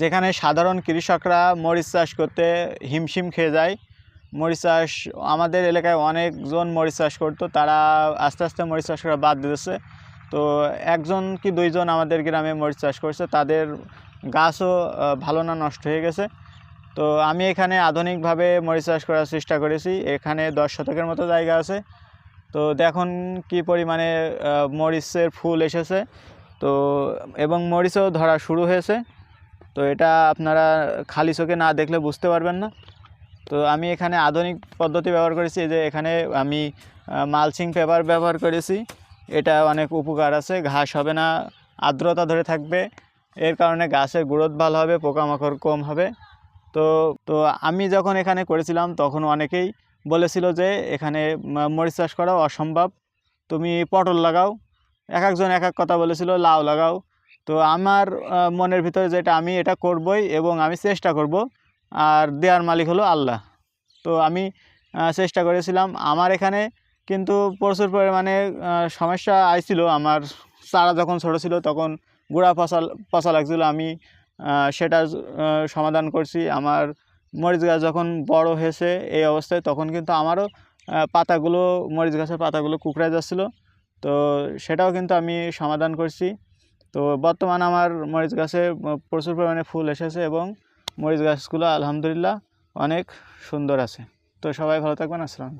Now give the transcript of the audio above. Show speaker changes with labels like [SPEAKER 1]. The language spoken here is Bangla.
[SPEAKER 1] যেখানে সাধারণ কৃষকরা মরিচ চাষ করতে হিমশিম খেয়ে যায়। মরিচ চাষ, আমাদের এলাকায় অনেকজন মরিচ চাষ করতো, তারা আস্তে আস্তে মরিচ চাষ করা বাদ দিতেছে তো একজন কি দুইজন আমাদের গ্রামে মরিচ চাষ করছে, তাদের গাছও ভালো না নষ্ট হয়ে গেছে। তো আমি এখানে আধুনিকভাবে মরিচ চাষ করার চেষ্টা করেছি, এখানে দশ শতকের মতো জায়গা আছে। তো দেখুন কি পরিমাণে মরিচের ফুল এসেছে। তো, এবং মরিচও ধরা শুরু হয়েছে। তো এটা আপনারা খালি চোখে না দেখলে বুঝতে পারবেন না। তো আমি এখানে আধুনিক পদ্ধতি ব্যবহার করেছি যে এখানে আমি মালচিং পেপার ব্যবহার করেছি। এটা অনেক উপকার আছে, ঘাস হবে না, আর্দ্রতা ধরে থাকবে। এর কারণে গাছের গ্রোথ ভালো হবে, পোকামাকড় কম হবে। তো তো আমি যখন এখানে করেছিলাম, তখন অনেকেই বলেছিল যে এখানে মরিচ চাষ করা অসম্ভব। তুমি পটল লাগাও, এক একজন এক এক কথা বলেছিল, লাউ লাগাও। তো আমার মনের ভিতরে যেটা আমি এটা করবই এবং আমি চেষ্টা করব, আর দেওয়ার মালিক হলো আল্লাহ। তো আমি চেষ্টা করেছিলাম। আমার এখানে কিন্তু প্রচুর পরিমাণে সমস্যা আইছিল। আমার চারা যখন ছোটো ছিল তখন গোড়া পচা পচা লাগছিল। আমি সেটা সমাধান করছি। আমার মরিচ গাছ যখন বড় হয়েছে এই অবস্থায় তখন কিন্তু আমারও পাতাগুলো, মরিচ গাছের পাতাগুলো কুকড়ে যাচ্ছিল। তো সেটাও কিন্তু আমি সমাধান করছি। তো বর্তমানে আমার মরিচ গাছে প্রচুর পরিমাণে ফুল এসেছে এবং মরিচ গাছগুলো আলহামদুলিল্লাহ অনেক সুন্দর আছে। তো সবাই ভালো থাকবেন, আসসালাম